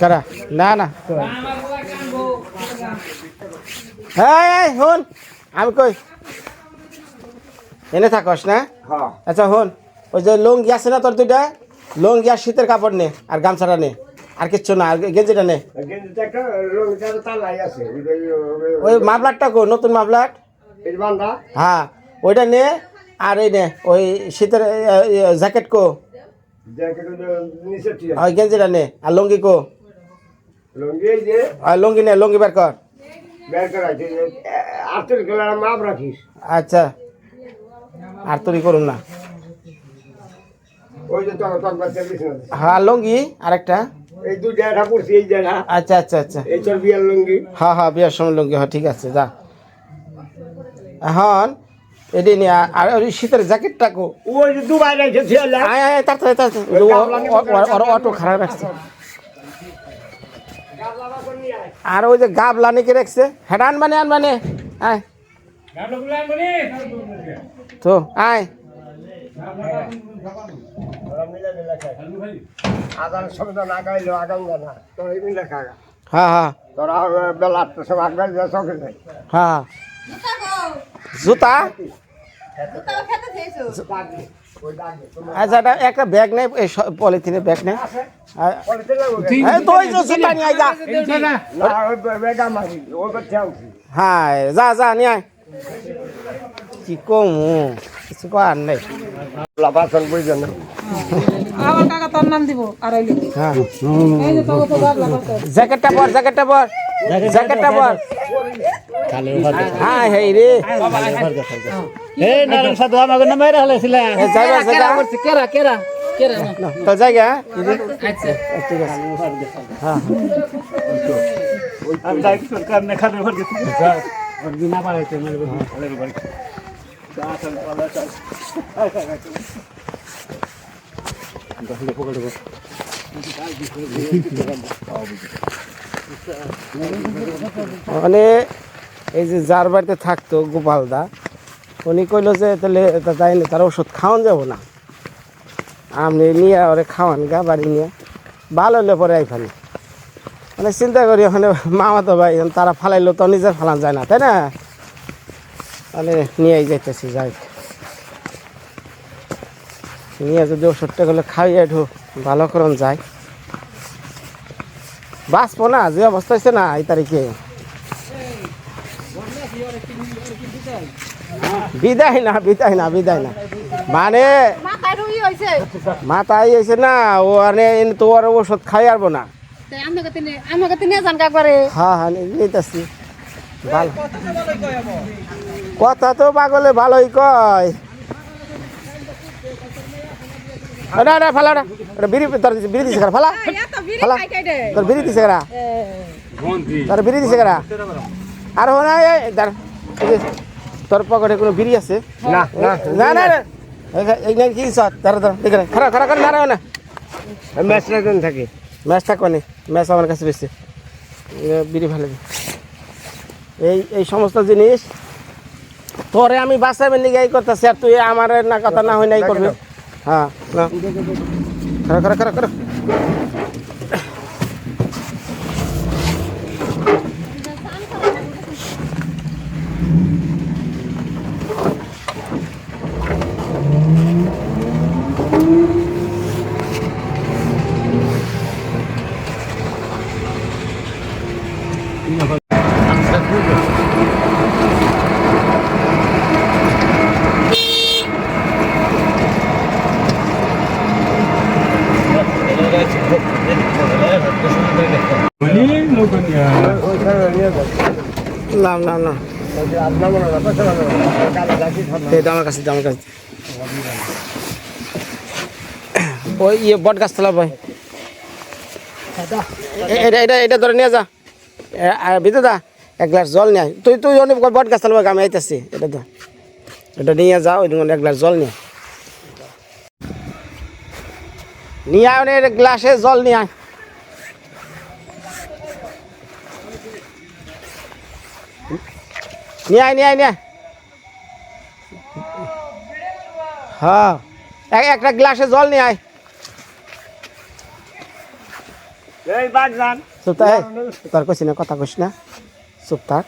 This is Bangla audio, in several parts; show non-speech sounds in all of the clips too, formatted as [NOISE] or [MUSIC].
কারা না না। হ্যাঁ হন আমি কই? এনে থাকস না? হ্যাঁ। আচ্ছা হন ওই যে লুঙ্গি আছে না তোর দুইটা? লুঙ্গি আর শীতের কাপড় নে আর গামছাটা নে আর কিচ্ছু না আর গেঞ্জিটা নে। ওই মাফলারটা কো নতুন মাফলার? হ্যাঁ ওইটা নে আর এই নে ওই শীতের জ্যাকেট কো জ্যাকেট নিচে ঠিক আছে ওই গেঞ্জিটা নে আর লুঙ্গি কো। লঙ্গি যে আর লুঙ্গি নে লুঙ্গি বের কর। বের করা আছে আটচল্লিশ মাপ রাখিস। আচ্ছা। আর তৈরি করুন না। ওই যে হ্যাঁ লুঙ্গি আরেকটা। এই দুই জায়গা পড়ছি এই জায়গা। আচ্ছা আচ্ছা আচ্ছা। এই বিয়ার লঙ্গি। হ্যাঁ হ্যাঁ বিয়ার সময় লুঙ্গি হ্যাঁ ঠিক আছে যা। এখন এটি নিয়ে আর ওই শীতের জ্যাকেটটা কো। ওই যে দুবাই রাখছে আয় আয় তাড়াতাড়ি অটো খারাপ রাখছে আর ওই যে গাবলা নাকি রাখছে। হেডা আনবানে আনবানে। আয়। তো আয়। এই লেখা হ্যাঁ হ্যাঁ তোরা বেলা আটটার সময় আগাই যা চোখে যাই হ্যাঁ জুতা? ওই দাগে আচ্ছা একটা ব্যাগ নেই এই পলিথিনের ব্যাগ নেই হ্যাঁ যা যা নিয়ে আয়। কি কম কিছু করার নেই। লাভাসন বুঝে না। আমার কাকা তোর নাম দিব আর ওই লিখি। হ্যাঁ। জ্যাকেটটা পর জ্যাকেটটা পর জ্যাকেটটা পর। হ্যাঁ হেই রে। এই নারায়ণ সাধু আমাকে নামে হালাইছিলে এ যাইবা জায়গা কেরা কেরা কেরা? না না, তো জায়গা আচ্ছা। ঠিক আছে। হ্যাঁ আমি যাই সরকার ne খাবে ভর দিছি বিনা পারাইতে মানে ভালো বাড়ি মানে এই যে যার বাড়িতে থাকতো গোপালদা, উনি কইলো যে, তাহলে তাই তার ওষুধ খাওয়ান যাব না। আপনি নিয়ে ওরে খাওয়ান গা বাড়ি নিয়ে। ভালো হলে পরে আইফানি মানে চিন্তা করি, ওখানে মামা তো ভাই তারা ফালাইলো তো নিজের ফালান যায় না, তাই না? মানে নিয়েই যাইতেছি, যাই নিয়ে যদি ওষুধটা গুলো খাইয়ে একটু ভালো করন যায়। বাঁচবো না, যে অবস্থা হয়েছে না, এই তারিখে। বিদায় না বিদায় না বিদায় না। মানে মাথায় হইছে না ও আনে তো আর ওষুধ খাই আরবো না। হ্যাঁ হ্যাঁ কথা তো পাগলে ভালোই কয়। না না ফালা না বিড়ি তোর বিড়ি দিছে কারা ফালা। ফালা। তোর বিড়ি দিছে কারা? তোর বিড়ি দিছে কারা? আর হো না তোর পকেটে কোনো বিড়ি আছে? না না। না না না। এই- এই নাই কি সত দাঁড়া দাঁড়া দেখে খারাপ খারাপ করে না না ম্যাচ রাখুন থাকে। ম্যাচ থাকো নি। ম্যাচ আমার কাছে বেশি। বিড়ি ভালো এই এই সমস্ত জিনিস তোরে আমি বাসাবেন নিগে এই করতেছি আর তুই আমার না কথা না হয় নাই করবি। হ্যাঁ না। খারাপ খারাপ খারাপ খারাপ না না না আপনার মনে হয় পয়সা ভালো কালে রাখি এটা আমার কাছে আমার কাছে। ওই ইয়ে বট গাছ তোলা ভাই। এটা এটা এটা ধরে নিয়ে যা। বিদ্যুৎ দা, এক গ্লাস জল নিয়ে। তুই তুই অনেক বট গাছ তোলা আমি আইতেছি, এটা তো এটা নিয়ে যা, ওই এক গ্লাস জল নিয়ে। নিয়ে আয় ওনে গ্লাসে জল নিয়ে আয়। নিয়ে আয় নিয়ে আয়, নিয়ে হ্যাঁ। একটা গ্লাসে জল নিয়ে আয়। এই বাদ যান। চুপ থাক তোর কইছি না কথা কইস না। চুপ থাক।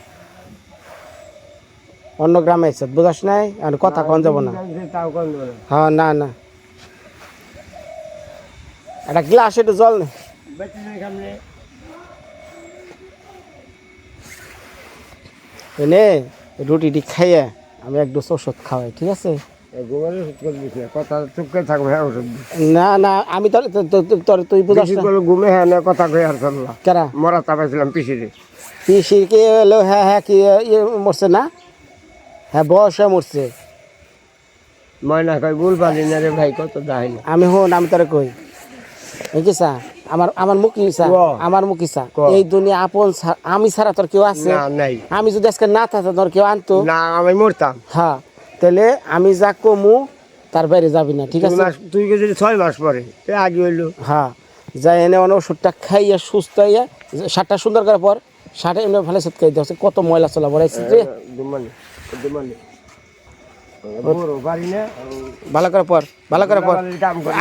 অন্য গ্রামে এসে বুঝাস নাই আর কথা কন যাব না। হ্যাঁ না না। একটা গ্লাস একটু জল নেই এনে রুটিটি খাইয়ে আমি এক ডোজ ওষুধ খাওয়াই ঠিক আছে? না হ্যাঁ না আমি তোর তুই ঘুমে হ্যাঁ না কথা কই আর চললা কেরা মরা চাপাইছিলাম পিছিয়ে পিসির কি হলো? হ্যাঁ হ্যাঁ কি ইয়ে মরছে না? হ্যাঁ বয়সে মরছে। ময়না কই ভুল পারি না রে ভাই কত আমি হন আমি তোরে কই। কি আমার আমার মুখি। আমার মুখি এই দুনিয়া আপন আমি ছাড়া তোর কেউ আছে? নাই। আমি যদি আজকে না থাকতো তোর কেউ আনতো? না আমি মরতাম। হ্যাঁ। তাহলে আমি যা কমু তার বাইরে যাবি না ঠিক আছে? তুই যদি ছয় মাস পরে এ আগে হইল। হ্যাঁ যাই এনে অনেক ওষুধটা খাইয়া সুস্থ হইয়া সারটা সুন্দর করার পর সারটা এমনি ভালো সুদ খাই দিচ্ছে কত ময়লা চলা রে বড় না? ভালো করে পর ভালো করে পর।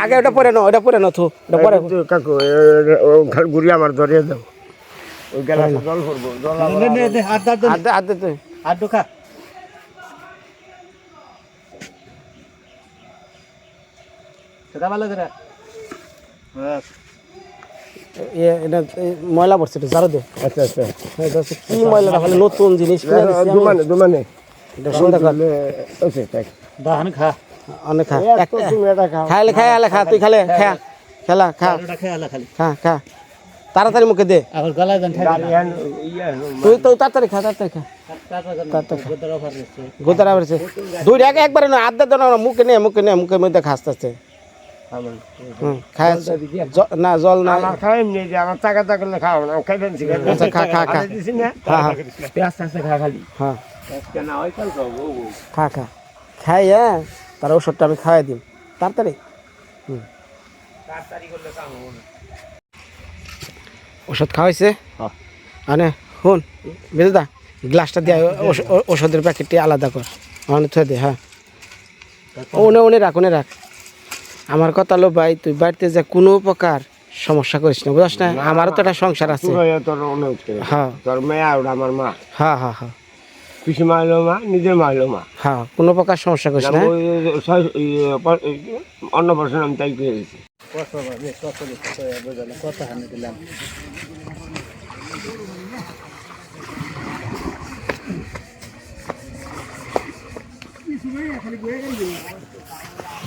আগে ওটা পরে নো ওটা পরে নো থু ওটা পরে কাকু ঘুরি আমার ধরিয়ে দাও। জল করব হাত আদে তুই হাত দাও, খা। সেটা ভালো করে। এটা ময়লা পড়ছে এটা জারো দে। আচ্ছা আচ্ছা। এটা হচ্ছে কি ময়লাটা খালি নতুন জিনিস কিনে দিছি আমি। দুমানে দুমানে। এটা সুন্দর ওকে থাক দাও, খা। অনেক খা। এত এক- তুমি এটা খাও। খাইলে খাই আলে খা তুই খালে খা খেলা খা। ওটা খেয়ে আলা খালি। খা খা। তাড়াতাড়ি মুখে দে। আবার গলায়। ইয়ে তুই তো তাড়াতাড়ি খা তাড়াতাড়ি খা। তারপর গোদরা অফার দিচ্ছে। গোদারা বেড়েছে দুই আগে একবারে না আধা দেন মুখে নে মুখে নে মুখের মধ্যে জ- না জল না আমার টাকা টাকা করলে না। খাই আচ্ছা খা খা খা। দিছি না। হ্যাঁ আস্তে আস্তে খা খালি। হ্যাঁ। খা খা। খাই হ্যাঁ। তার ওষুধটা আমি খাওয়াই দিম। তাড়াতাড়ি। হুম। ওষুধ খাওয়াইছে? হ্যাঁ। আনে শুন বেদা গ্লাসটা দিয়ে ওষ- ও- ওষুধের প্যাকেটটি আলাদা কর। মানে থয়ে দে হ্যাঁ। উনে উনে রাখ উনে রাখ। আমার কথা হলো ভাই তুই বাড়িতে যা কোনো প্রকার সমস্যা করিস না বুঝছ না? আমারও তো একটা সংসার আছে। করে হ্যাঁ তোর মেয়ে আর আমার মা। হ্যাঁ হ্যাঁ হ্যাঁ। পিসি মা হলো মা নিজের মা হলো মা। হ্যাঁ কোনো প্রকার সমস্যা করিস না। অন্য বছর আমি তাই হবে, বুঝলে, কত হানি দিলাম উঠি বেড়ছ বাদ দেও আনো আও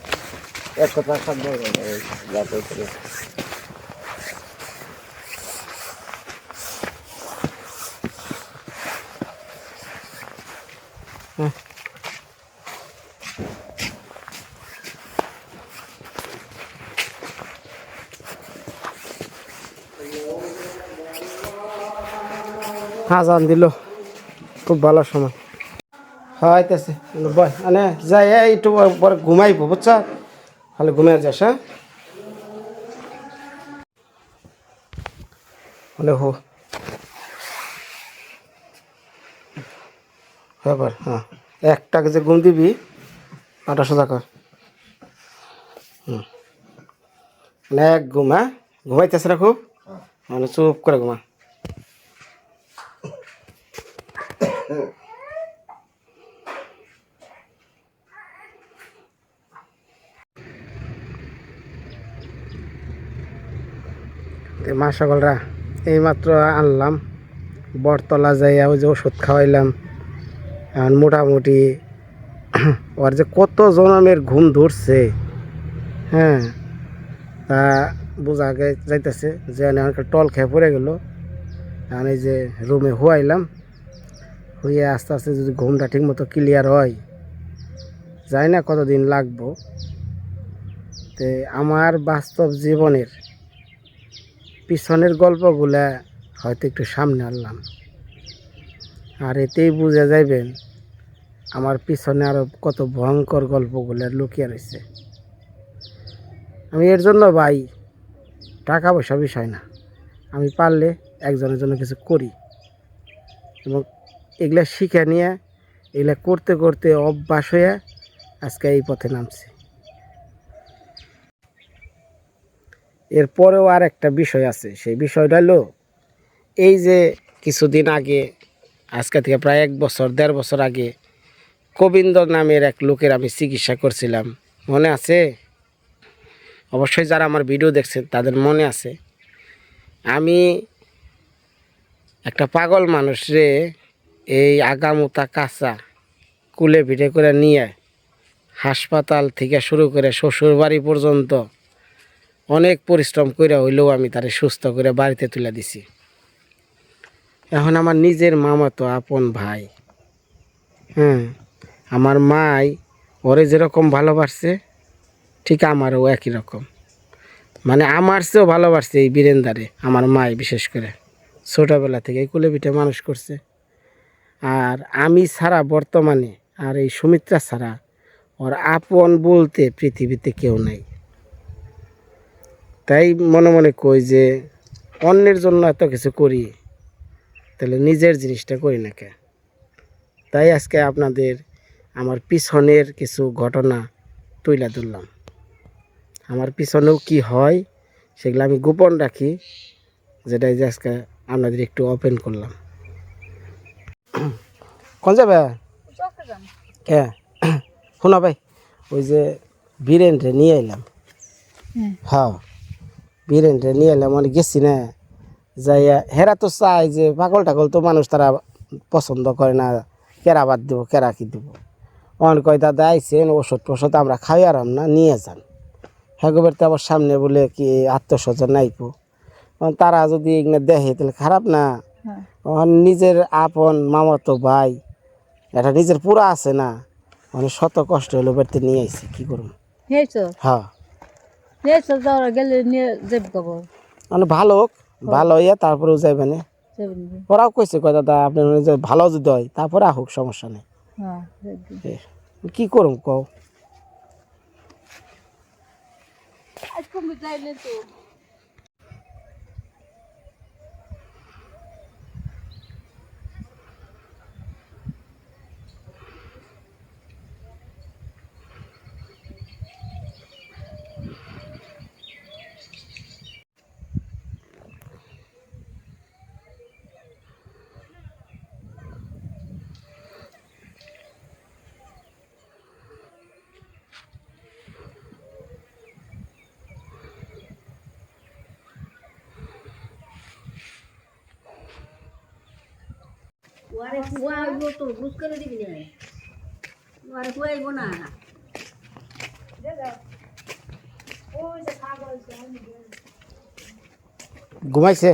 এক কথা শব্দ যাতে হাজান দিল। খুব ভালো সময়। হইতেছে বয় মানে যাই, এই একটু পরে ঘুমাইব, বুঝছ? খালি ঘুমিয়ে যাস হ্যাঁ? মানে হো। ব্যাপার হ্যাঁ। একটাকে যে ঘুম দিবি সোজা কর। হুম। এক ঘুম হ্যাঁ? ঘুমাইতেছে না খুব? মানে চুপ করে ঘুমা। মা সকলরা, এইমাত্র আনলাম, বটতলা যাইয়া ওই যে ওষুধ খাওয়াইলাম। এখন মোটামুটি [CLEARS THROAT] ওর যে কত জনমের ঘুম ধরছে হ্যাঁ তা বোঝা যাইতেছে যে এখানকার টল খেয়ে পড়ে গেল। এখন এই যে রুমে হুয়াইলাম, হুইয়ে আস্তে আস্তে যদি ঘুমটা ঠিক মতো ক্লিয়ার হয় যাই না কতদিন লাগবো। তে আমার বাস্তব জীবনের পিছনের গল্পগুলা হয়তো একটু সামনে আনলাম। আর এতেই বুঝে যাইবেন আমার পিছনে আরও কত ভয়ঙ্কর গল্পগুলো লুকিয়ে রয়েছে। আমি এর জন্য ভাই, টাকা পয়সা বিষয় না। আমি পারলে একজনের জন্য কিছু করি। এবং এগুলা শিখে নিয়ে, এগুলা করতে করতে অভ্যাস হয়ে আজকে এই পথে নামছি। এরপরেও আর একটা বিষয় আছে। সেই বিষয়টা হলো, এই যে কিছুদিন আগে, আজকে থেকে প্রায় এক বছর, দেড় বছর আগে গোবিন্দ নামের এক লোকের আমি চিকিৎসা করছিলাম। মনে আছে? অবশ্যই যারা আমার ভিডিও দেখছেন, তাদের মনে আছে। আমি একটা পাগল মানুষরে এই আগামুতা কাঁচা কুলে ভিটে করে নিয়ে হাসপাতাল থেকে শুরু করে শ্বশুর বাড়ি পর্যন্ত অনেক পরিশ্রম করে হইলেও আমি তারে সুস্থ করে বাড়িতে তুলে দিছি। এখন আমার নিজের মামাতো আপন ভাই। হ্যাঁ আমার মাই ওরে যেরকম ভালোবাসছে, ঠিক আমারও একই রকম। মানে আমার চেয়েও ভালোবাসছে এই বীরেন্দারে, আমার মাই বিশেষ করে। ছোটোবেলা থেকে কুলে পিঠে মানুষ করছে। আর আমি ছাড়া বর্তমানে আর এই সুমিত্রা ছাড়া ওর আপন বলতে পৃথিবীতে কেউ নাই। তাই মনে মনে কই যে অন্যের জন্য এত কিছু করি তাহলে নিজের জিনিসটা করি না কে? তাই আজকে আপনাদের আমার পিছনের কিছু ঘটনা তুইলা ধরলাম। আমার পিছনেও কি হয় সেগুলো আমি গোপন রাখি যেটা যে আজকে আপনাদের একটু ওপেন করলাম। কোন যাবে হ্যাঁ শোনা ভাই ওই যে বীরেনরে নিয়ে এলাম হ্যাঁ বীরেনরে নিয়ে এলাম মানে গেছি না। যাইয়া হেরা তো চাই যে পাগল টাগল তো মানুষ তারা পছন্দ করে না। কেরা বাদ দেবো কেরা কি দেবো? অন কয় দাদা আইসেন ওষুধ টষুধ আমরা খাই আরাম না নিয়ে যান। হেগোবার তো আবার সামনে বলে কি আত্মস্বজন নাইপো তারা যদি এগুলো দেখে তাহলে খারাপ না? অন নিজের আপন মামাতো ভাই এটা নিজের পুরা আছে না। মানে শত কষ্ট হলো বাড়িতে নিয়ে আইসি কি করব? হ্যাঁ। গেলে নিয়ে যাব কবর মানে ভালো ভালো হইয়া তারপরেও যাই মানে। ওরাও কইছে কয় দাদা আপনার মানে যে ভালো যদি হয় তারপরে হোক সমস্যা নেই। কি করুম কও? আজকে আমি যাইলে তো। ওয়ারে কুয়াইবো তো বুঝ করে দিবি না। ওয়ারে কুয়াইবো না। ঘুমাইছে?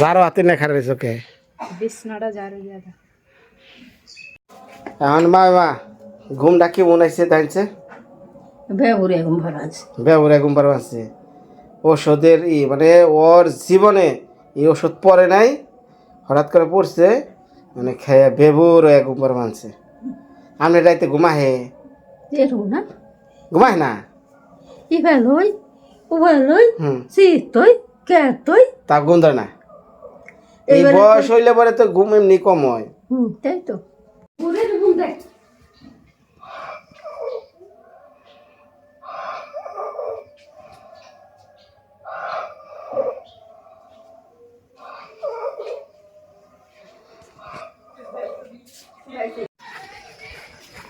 যারও হাতে না খারে চোখে বিছনাটা জারে যাবে এখন মা মা ঘুমটা কি মনে হয়েছে তাইছে বেবুরে ঘুম ভালো আছে। বেউরে ঘুম ওষুধের ই মানে ওর জীবনে এই ওষুধ পরে নাই হঠাৎ করে পড়ছে মানে খেয়ে বেবুর হয়ে ঘুম পারো মানছে। আপনি রাইতে ঘুমাহে। এরু না? ঘুমায় না? ই ভালোই ও ভালোই হুম। সি তুই তা ঘুম না। এই বয়স হইলে পরে তো ঘুম এমনি কম হয়। হুম তাই তো। ঘুম দেখ।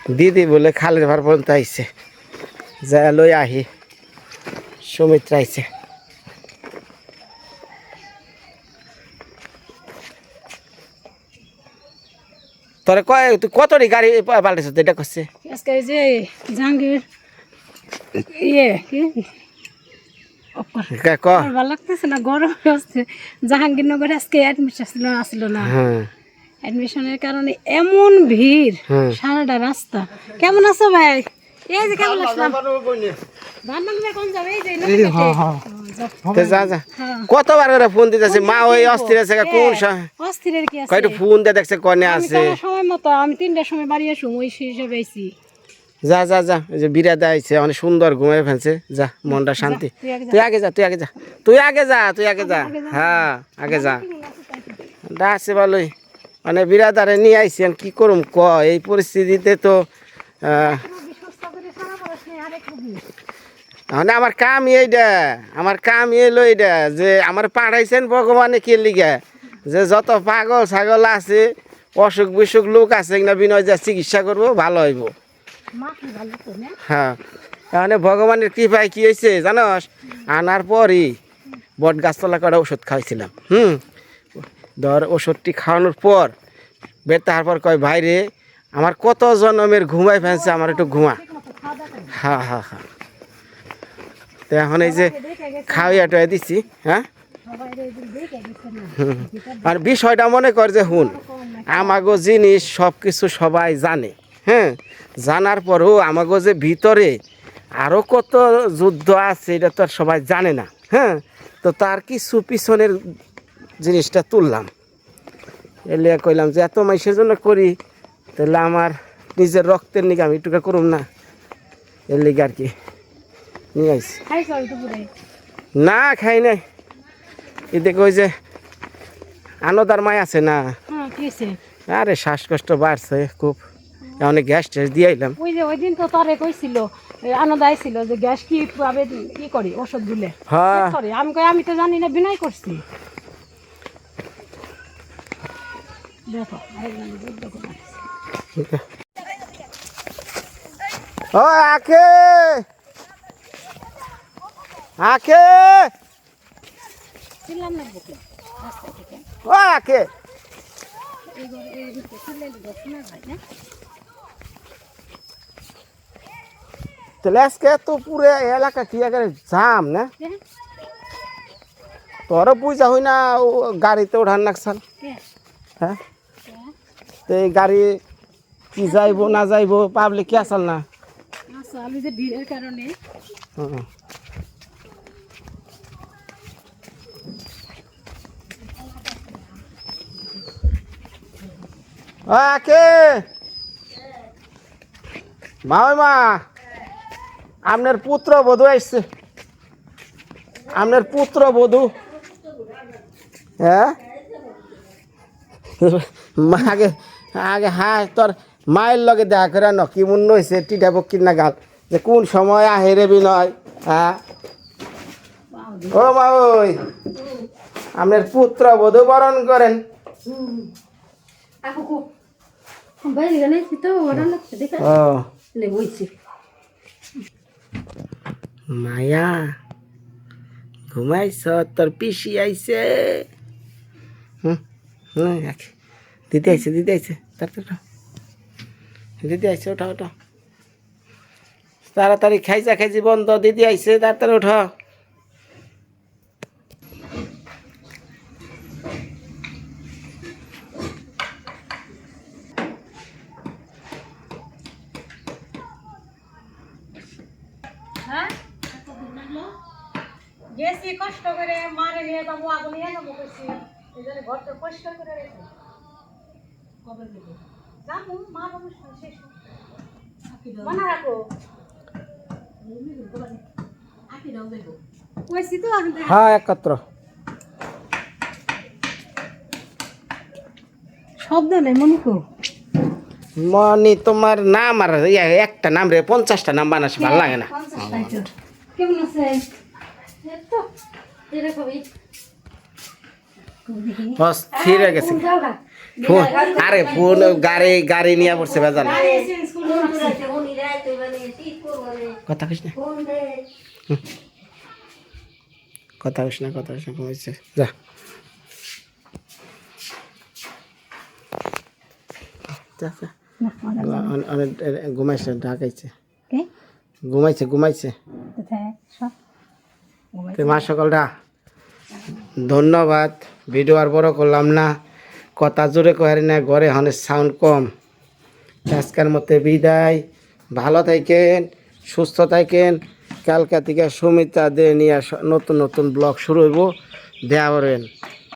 দিদি বলে খালের ভার পর্যন্ত আইছে। যা লই আহি। সুমিত্রা আইছে। তোরে কয় তুই কতটি গাড়ি পাল্টেছ এটা করছে আজকে যে জাহাঙ্গীর ইয়ে কি? ভালো লাগতেছে না গরম হচ্ছে জাহাঙ্গীরনগরে আজকে অ্যাডমিশন আসছিল না। হ্যাঁ। অ্যাডমিশনের কারণে এমন ভিড় সারাটা রাস্তা। কেমন আছো ভাই? এই যে কেবল আসলাম হ্যাঁ। হ্যাঁ। ও, যাও। তো যা যা। হ্যাঁ। কতবার করে ফোন দিতেছে? মা ওই অস্থির আছে কোন অস্থিরের কি আছে? কয়টা ফোন দিয়ে দেখছে কনে আছে। সময় মতো আমি তিনটার সময় বাড়ি আসুম ওই হিসাবে আইছি। যা যা যা। এই যে অনেক সুন্দর ঘুমাই ফেলছে। যা মনটা শান্তি। তুই আগে যা। তুই আগে যা তুই আগে যা। তুই আগে যা তুই আগে যা। হ্যাঁ আগে যা। ডাকছে ভালোই। মানে বিরাদারে নিয়ে আইছেন, কি করুম ক? এই পরিস্থিতিতে তো মানে আমার কাম এইটা আমার কাম এলো এইটা যে আমার পাঠাইছেন ভগবানে কে লিগে? যে যত পাগল ছাগল আছে, অসুখ বিসুখ লোক আছে, না বিনয় যা চিকিৎসা করব, ভালো হইব। হ্যাঁ তাহলে ভগবানের কৃপায় কি হয়েছে জানোস? আনার পরই বট গাছতলা করে ওষুধ খাওয়াইছিলাম, হুম? ধর ওষুধটি খাওয়ানোর পর বের তারপর কয় ভাইরে আমার কত জনমের ঘুমাই ফেলছে, আমার একটু ঘুমা। হ্যাঁ হ্যাঁ হ্যাঁ তো এখন এই যে খাওয়াইয়া টয়া দিচ্ছি হ্যাঁ। আর বিষয়টা মনে কর যে, হুন, আমাগো জিনিস সব কিছু সবাই জানে হ্যাঁ? জানার পরও আমাগো যে ভিতরে আরও কত যুদ্ধ আছে, এটা তো আর সবাই জানে না হ্যাঁ? তো তার কিছু পিছনের জিনিসটা তুললাম। এলে কইলাম যে এত মাইসের জন্য করি তাহলে আমার নিজের রক্তের নিকে আমি একটুকা করুম না। এর লিগে আর কি নিয়ে দুপুরে? না খাই নাই। এদিকে ওই যে আনদার মায় আছে না? হ্যাঁ আরে শ্বাসকষ্ট বাড়ছে খুব। অনেক গ্যাস ট্যাস দিয়ে আইলাম। ওই যে ওই দিন তো তরে কইছিল এ, আনন্দ আইছিল যে গ্যাস কি কি করি ওষুধ দিলে? হ্যাঁ। আমি কই আমি তো জানি না বিনয় করছি। দেখো আরেকজন যুদ্ধ করে আসছে। ও আখে আখে ছিলাম না বুকে রাস্তা থেকে ও আখে এই ঘরে এই ভিতরে ছিলেন শোনা যায় না তাহলে আজকে তো পুরো এলাকা কি একেবারে জাম না হ্যাঁ? তোর বুঝা হই না ও গাড়িতে ওঠান নাকসাল হ্যাঁ? তো এই গাড়ি কি যাইবো না যাইবো পাবলিক কি আসাল না? আচ্ছা আমি ভিড়ের কারণে হুম। মা মা আপনার পুত্র বধূ আসছে আপনার পুত্র বধূ। হ্যাঁ? মা আগে হ্যাঁ তোর মায়ের লগে দেখা করে ন কি মূল্য হয়েছে টিটা বকির না গাল যে কোন সময় আহে রে বিনয় হ্যাঁ? ও মা ওই আপনার পুত্র বধূ বরণ করেন। মায়া ঘুমাইছ তোর পিসি আইছে। হুম হুম। দিদি আইছে দিদি আইছে। দিদি আইসে ওঠা ওঠা তাড়াতাড়ি খাইজা খাইজি, বন্ধ। দিদি আইসে তাড়াতাড়ি ওঠো হ্যাঁ? কষ্ট করে, মারে নিয়ে যাব, আগুন নিয়ে যাব এই জন্য ঘরটা পরিষ্কার করে কবে দিব? মা শেষ মনে রাখো। হ্যাঁ একত্র শব্দ নেই মনিকো মনি তোমার নাম আর ইয়া একটা নাম রে পঞ্চাশটা নাম বানাস ভালো লাগে না। কেমন আছে? অস্থির হয়ে গেছে। ফোন আরে ফোন গাড়ি গাড়ি নিয়ে পড়ছে বেজান কথা কইস না। কথা কইস না কথা কইস না ঘুমাইছে যা। ঘুমাইছে ঢাকাইছে। কে? ঘুমাইছে ঘুমাইছে। মা সকলরা ধন্যবাদ। ভিডিও আর বড় করলাম না। কথা জোরে কহারি না, ঘরে হনে সাউন্ড কম। আজকের মতে বিদায়। ভালো থাকেন সুস্থ থাকেন কালকা থেকে সুমিতা দে নিয়ে নতুন নতুন ব্লগ শুরু হইব। দেওয়া